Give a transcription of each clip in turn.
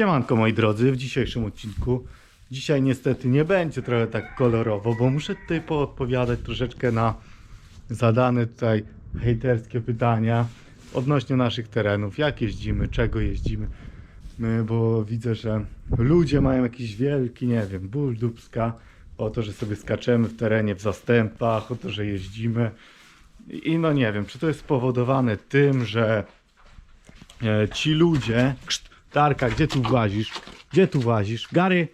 Siemanko moi drodzy, w dzisiejszym odcinku. Dzisiaj niestety nie będzie trochę tak kolorowo, bo muszę tutaj poodpowiadać troszeczkę na zadane tutaj hejterskie pytania odnośnie naszych terenów, jak jeździmy, czego jeździmy, My, bo widzę, że ludzie mają jakiś wielki, nie wiem, ból dupska o to, że sobie skaczemy w terenie w zastępach, o to, że jeździmy. I no nie wiem, czy to jest spowodowane tym, że e, ci ludzie. Darka, gdzie tu włazisz? Gdzie tu włazisz? Gary!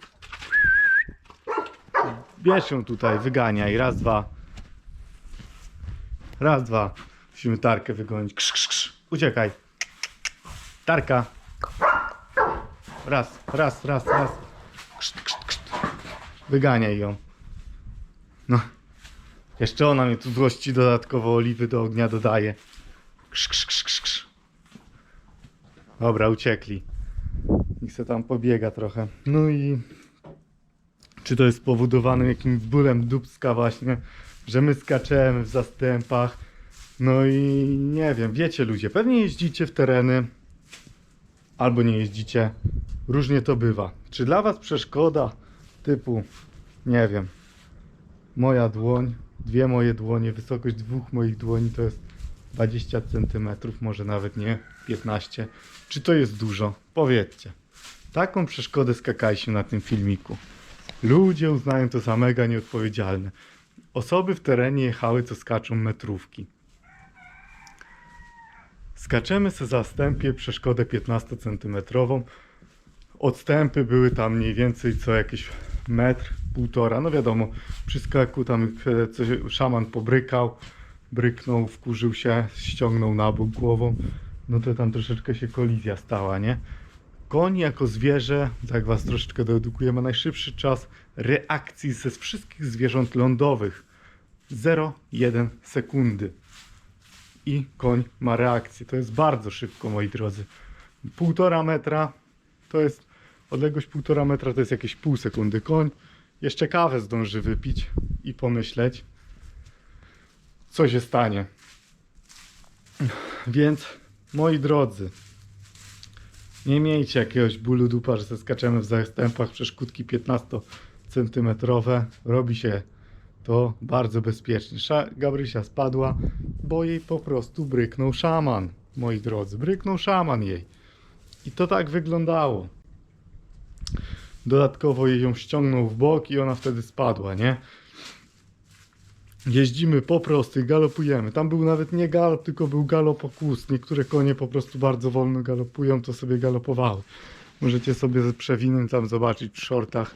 Bierz ją tutaj, wyganiaj. Raz, dwa. Raz, dwa. Musimy Tarkę wygonić. Krz, krz, krz. Uciekaj. Tarka. Raz, raz, raz, raz. Krzt. Wyganiaj ją. No. Jeszcze ona mnie tu złości dodatkowo oliwy do ognia dodaje. Krz, krz, krz, krz. Dobra, uciekli. Niech se tam pobiega trochę. No i czy to jest spowodowane jakimś bólem dubska właśnie, że my skaczemy w zastępach. No i nie wiem, wiecie ludzie, pewnie jeździcie w tereny albo nie jeździcie. Różnie to bywa. Czy dla was przeszkoda typu, nie wiem, moja dłoń, dwie moje dłonie, wysokość dwóch moich dłoni to jest 20 cm, może nawet nie 15. Czy to jest dużo? Powiedzcie. Taką przeszkodę skakaliśmy na tym filmiku. Ludzie uznają to za mega nieodpowiedzialne. Osoby w terenie jechały, co skaczą metrówki. Skaczemy se zastępie przeszkodę 15 cm. Odstępy były tam mniej więcej co jakiś metr, półtora. No wiadomo, przy skaku tam e, coś szaman pobrykał, bryknął, wkurzył się, ściągnął na bok głową. No to tam troszeczkę się kolizja stała, nie? Koń jako zwierzę, tak was troszeczkę doedukuję, ma najszybszy czas reakcji ze wszystkich zwierząt lądowych. 0,1 sekundy. I koń ma reakcję. To jest bardzo szybko, moi drodzy. Półtora metra to jest odległość półtora metra to jest jakieś pół sekundy. Koń jeszcze kawę zdąży wypić i pomyśleć, co się stanie. Więc, moi drodzy, nie miejcie jakiegoś bólu dupa, że se skaczemy w zastępach przeszkódki 15 centymetrowe. Robi się to bardzo bezpiecznie. Sza- Gabrysia spadła, bo jej po prostu bryknął szaman. Moi drodzy, bryknął szaman jej. I to tak wyglądało. Dodatkowo jej ją ściągnął w bok i ona wtedy spadła, nie? Jeździmy po prostu i galopujemy. Tam był nawet nie galop, tylko był galopokus. Niektóre konie po prostu bardzo wolno galopują, to sobie galopowały. Możecie sobie przewinąć tam zobaczyć w shortach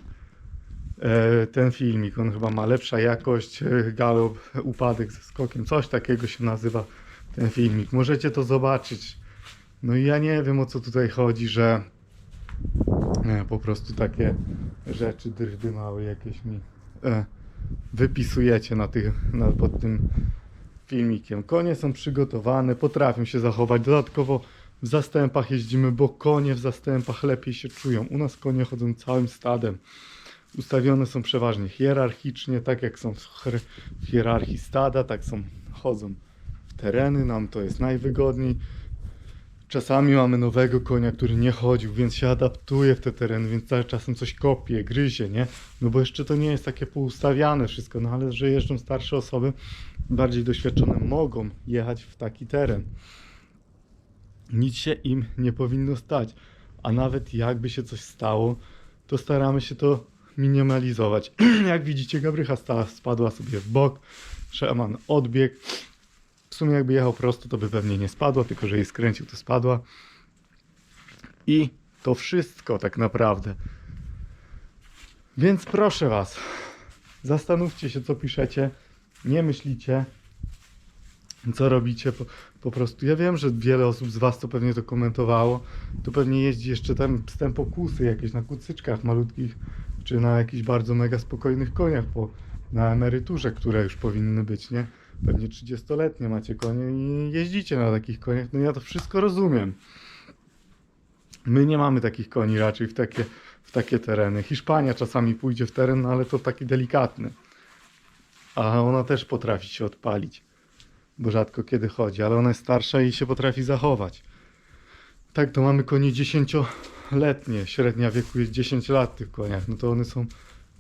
e, ten filmik. On chyba ma lepsza jakość, e, galop, upadek ze skokiem, coś takiego się nazywa ten filmik. Możecie to zobaczyć. No i ja nie wiem o co tutaj chodzi, że e, po prostu takie rzeczy drżdy małe jakieś mi wypisujecie na tych, na, pod tym filmikiem. Konie są przygotowane, potrafią się zachować. Dodatkowo w zastępach jeździmy, bo konie w zastępach lepiej się czują. U nas konie chodzą całym stadem. Ustawione są przeważnie hierarchicznie, tak jak są w hier- w hierarchii stada, tak są, chodzą w tereny, nam to jest najwygodniej. Czasami mamy nowego konia, który nie chodził, więc się adaptuje w te tereny, więc cały czasem coś kopie, gryzie, nie? No bo jeszcze to nie jest takie poustawiane wszystko, no ale że jeżdżą starsze osoby, bardziej doświadczone, mogą jechać w taki teren. Nic się im nie powinno stać, a nawet jakby się coś stało, to staramy się to minimalizować. Jak widzicie, Gabrycha sta- spadła sobie w bok, szaman odbiegł, w sumie jakby jechał prosto, to by pewnie nie spadła, tylko że jej skręcił, to spadła. I to wszystko tak naprawdę. Więc proszę Was, zastanówcie się, co piszecie, nie myślicie, co robicie. Po, po prostu ja wiem, że wiele osób z Was to pewnie to komentowało. Tu pewnie jeździ jeszcze tam stępokusy jakieś na kucyczkach malutkich, czy na jakichś bardzo mega spokojnych koniach po, na emeryturze, które już powinny być, nie? Pewnie 30-letnie macie konie i jeździcie na takich koniach. No ja to wszystko rozumiem. My nie mamy takich koni raczej w takie, w takie tereny. Hiszpania czasami pójdzie w teren, ale to taki delikatny. A ona też potrafi się odpalić, bo rzadko kiedy chodzi, ale ona jest starsza i się potrafi zachować. Tak, to mamy konie 10, letnie, średnia wieku jest 10 lat tych koniach, no to one są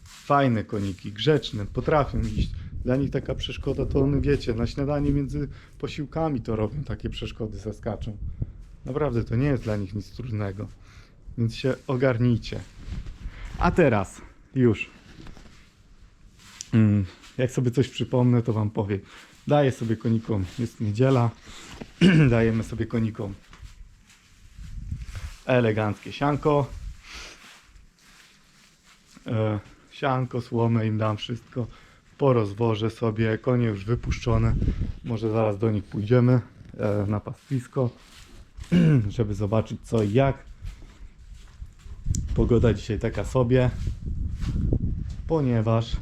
fajne koniki, grzeczne, potrafią iść. Dla nich taka przeszkoda to one, wiecie, na śniadanie między posiłkami to robią, takie przeszkody zaskaczą. Naprawdę to nie jest dla nich nic trudnego, więc się ogarnijcie. A teraz już. Mm, jak sobie coś przypomnę, to wam powiem. Daję sobie konikom, jest niedziela, dajemy sobie konikom eleganckie sianko. E, sianko, słomę im dam wszystko. Porozwożę sobie, konie już wypuszczone. Może zaraz do nich pójdziemy e, na pastwisko, żeby zobaczyć co i jak. Pogoda dzisiaj taka sobie, ponieważ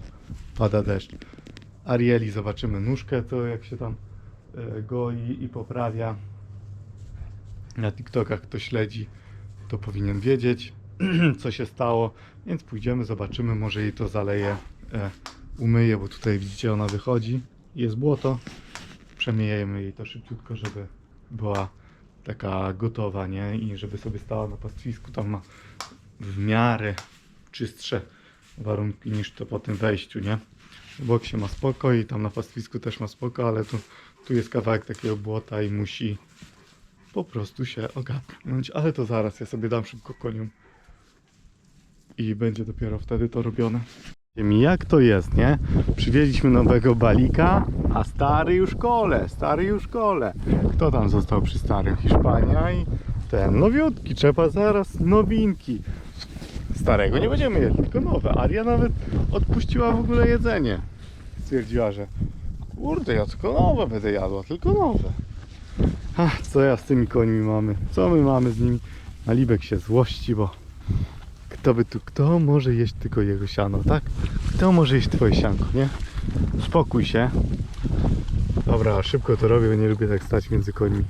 pada deszcz. Arieli zobaczymy nóżkę, to jak się tam e, goi i poprawia. Na TikTokach kto śledzi, to powinien wiedzieć, co się stało. Więc pójdziemy, zobaczymy, może jej to zaleje, e, umyję, bo tutaj widzicie, ona wychodzi. Jest błoto. Przemijemy jej to szybciutko, żeby była taka gotowa, nie? I żeby sobie stała na pastwisku. Tam ma w miarę czystsze warunki niż to po tym wejściu, nie? W boksie ma spoko i tam na pastwisku też ma spoko, ale tu, tu jest kawałek takiego błota i musi po prostu się ogarnąć. Ale to zaraz, ja sobie dam szybko koniom i będzie dopiero wtedy to robione. Jak to jest, nie? Przywieźliśmy nowego balika, a stary już kole, stary już kole. Kto tam został przy starym? Hiszpania i ten nowiutki, trzeba zaraz nowinki. Starego nie będziemy jedli, tylko nowe. Aria nawet odpuściła w ogóle jedzenie. Stwierdziła, że kurde, ja tylko nowe będę jadła, tylko nowe. Ach, co ja z tymi końmi mamy? Co my mamy z nimi? Alibek się złości, bo kto by tu, kto może jeść tylko jego siano, tak? Kto może jeść twoje sianko, nie? Spokój się. Dobra, szybko to robię, nie lubię tak stać między końmi.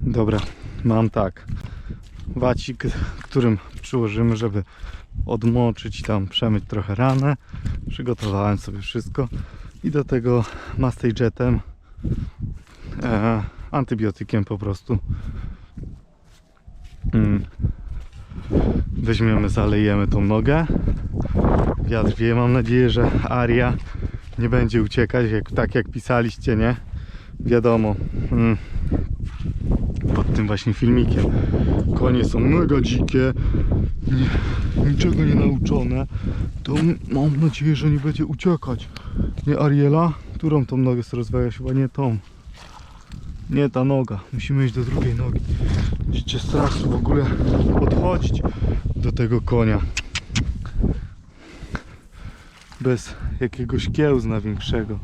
Dobra, mam tak. Wacik, którym przyłożymy, żeby odmoczyć tam przemyć trochę ranę. Przygotowałem sobie wszystko. I do tego Mastay Jetem e, antybiotykiem po prostu. Mm. Weźmiemy, zalejemy tą nogę. Wiatr wieje. Mam nadzieję, że Aria nie będzie uciekać, jak, tak jak pisaliście, nie? Wiadomo. Mm. Pod tym właśnie filmikiem. Konie są mega dzikie. Nie, niczego nie nauczone. To mam nadzieję, że nie będzie uciekać. Nie Ariela? Którą tą nogę rozwijać? Chyba nie tą. Nie ta noga. Musimy iść do drugiej nogi. Będziecie strachu w ogóle podchodzić do tego konia. Bez jakiegoś kiełzna większego.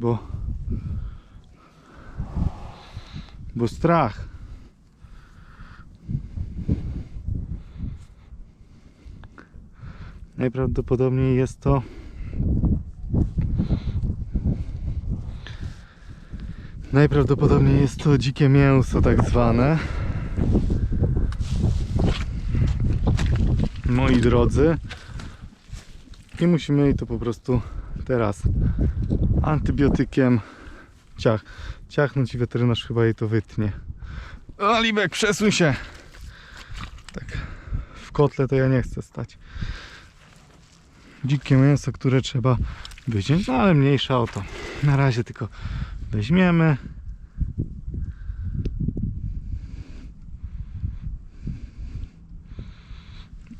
Bo... Bo strach. Najprawdopodobniej jest to Najprawdopodobniej jest to dzikie mięso tak zwane. Moi drodzy. I musimy jej to po prostu teraz antybiotykiem ciach, ciachnąć i weterynarz chyba jej to wytnie. O, Libek, przesuń się! Tak, w kotle to ja nie chcę stać. Dzikie mięso, które trzeba wyciąć, no ale mniejsza o to. Na razie tylko weźmiemy.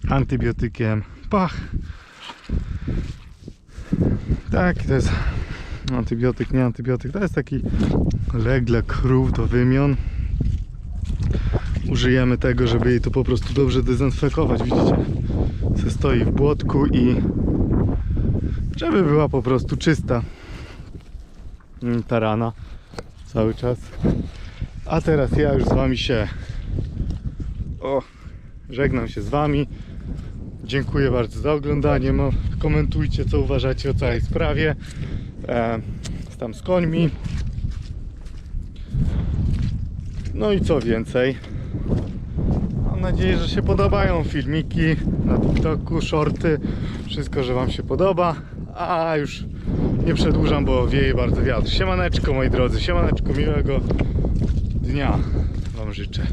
Antybiotykiem. Pach. Tak, to jest antybiotyk, nie antybiotyk. To jest taki lek dla krów do wymion. Użyjemy tego, żeby jej to po prostu dobrze dezynfekować. Widzicie? Se stoi w błotku i żeby była po prostu czysta mm, ta rana cały czas. A teraz ja już z wami się o, żegnam się z wami. Dziękuję bardzo za oglądanie. Komentujcie co uważacie o całej sprawie. E, tam z końmi. No i co więcej. Mam nadzieję, że się podobają filmiki na TikToku, shorty, wszystko, że Wam się podoba. A już nie przedłużam, bo wieje bardzo wiatr. Siemaneczko moi drodzy, siemaneczko, miłego dnia Wam życzę.